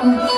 아.